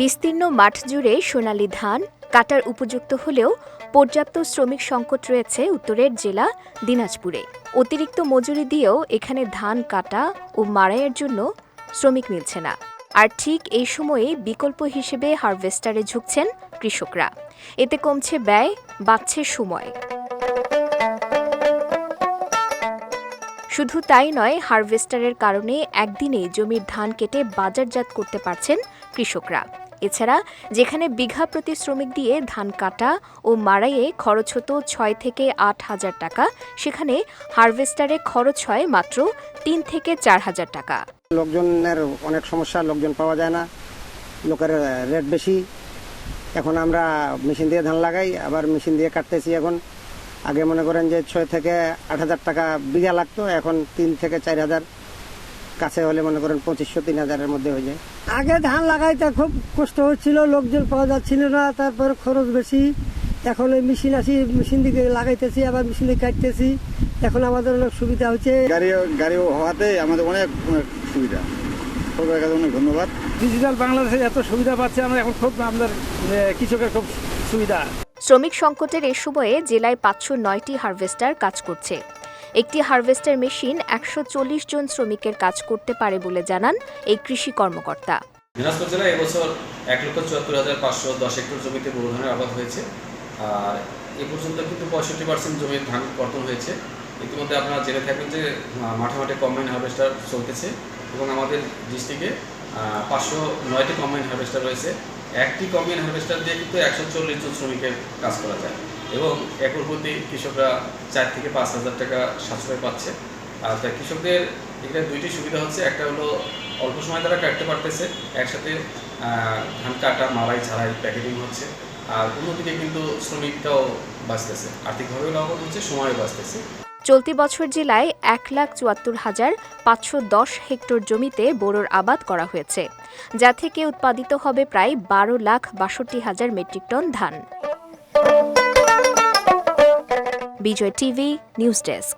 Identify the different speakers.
Speaker 1: বিস্তীর্ণ মাঠ জুড়ে সোনালী ধান কাটার উপযুক্ত হলেও পর্যাপ্ত শ্রমিক সংকট রয়েছে উত্তরের জেলা দিনাজপুরে। অতিরিক্ত মজুরি দিয়েও এখানে ধান কাটা ও মাড়াইয়ের জন্য শ্রমিক মিলছে না। আর ঠিক এই সময়ে বিকল্প হিসেবে হারভেস্টারে ঝুঁকছেন কৃষকরা। এতে কমছে ব্যয়, বাড়ছে সময়। শুধু তাই নয়, হারভেস্টারের কারণে একদিনে জমির ধান কেটে বাজারজাত করতে পারছেন কৃষকরা। এছাড়া যেখানে বিঘা প্রতি শ্রমিক দিয়ে ধান কাটা ও মাড়াইয়ে খরচ হতো ছয় থেকে আট হাজার টাকা, সেখানে হারভেস্টারে খরচ হয় মাত্র তিন থেকে চার হাজার টাকা।
Speaker 2: লোকজনের অনেক সমস্যা, লোকজন পাওয়া যায় না, লোকের রেট বেশি। এখন আমরা মেশিন দিয়ে ধান লাগাই, আবার মেশিন দিয়ে কাটতেছি এখন। আগে মনে করেন যে ছয় থেকে আট হাজার টাকা বিঘা লাগতো, এখন তিন থেকে চার হাজার। কাছে হলে মনে করেন পঁচিশশো তিন হাজারের মধ্যে হয়ে যায়।
Speaker 3: আগে ধান লাগাইতে খুব কষ্ট হচ্ছিল লোকজন পাওয়া যাচ্ছিল না তারপর খরচ বেশি। এখন ওই মেশিন আসি মেশিন দিকে লাগাইতেছি আবার মেশিন দিয়ে কাটতেছি। এখন আমাদের অনেক সুবিধা হচ্ছে।
Speaker 4: গাড়ি গাড়ি হওয়াতে আমাদের অনেক অনেক সুবিধা। সরকারের কাছে অনেক ধন্যবাদ।
Speaker 5: ডিজিটাল বাংলাদেশে এত সুবিধা পাচ্ছে আমরা এখন খুব আমাদের কৃষকের খুব সুবিধা।
Speaker 1: শ্রমিক সংকটের এ সময়ে জেলায় পাঁচশো নয়টি হারভেস্টার কাজ করছে। একটি হারভেস্টার মেশিন একশো চল্লিশ জন শ্রমিকের কাজ করতে পারে বলে জানান এই কৃষি কর্মকর্তা।
Speaker 6: দিনাজপুর জেলায় এবছর এক লক্ষ চুয়াত্তর হাজার পাঁচশো দশ হেক্টর জমিতে বোরো ধানের আবাদ হয়েছে। আর এ পর্যন্ত কিন্তু পঁয়ষট্টি পার্সেন্ট জমির ধান কর্তন হয়েছে। ইতিমধ্যে আপনারা জেনে থাকবেন যে মাঠে মাঠে কম্বাইন হারভেস্টার চলতেছে এবং আমাদের ডিস্ট্রিক্টে পাঁচশো নয়টি কম্বাইন হারভেস্টার রয়েছে। একটি কম্বাইন হারভেস্টার দিয়ে কিন্তু একশো চল্লিশ জন শ্রমিকের কাজ করা যায়। এবং একর প্রতি কৃষকরা চার থেকে পাঁচ হাজার টাকা সাশ্রয় পাচ্ছে। আর তাই কৃষকদের এখানে দুইটি সুবিধা হচ্ছে। একটা হলো অল্প সময় তারা কাটতে পারতেছে। একসাথে ধান কাটা মারাই ছাড়াই প্যাকেটিং হচ্ছে। আর অন্যদিকে কিন্তু শ্রমিকটাও বাঁচতেছে। আর্থিকভাবেও লাভবান হচ্ছে, সময়ও বাঁচতেছে।
Speaker 1: চলতি বছর জেলায় এক লাখ চুয়াত্তর হাজার পাঁচশো দশ হেক্টর জমিতে বোরোর আবাদ করা হয়েছে, যা থেকে উৎপাদিত হবে প্রায় বারো লাখ বাষট্টি হাজার মেট্রিক টন ধান। Bijoy TV, news desk.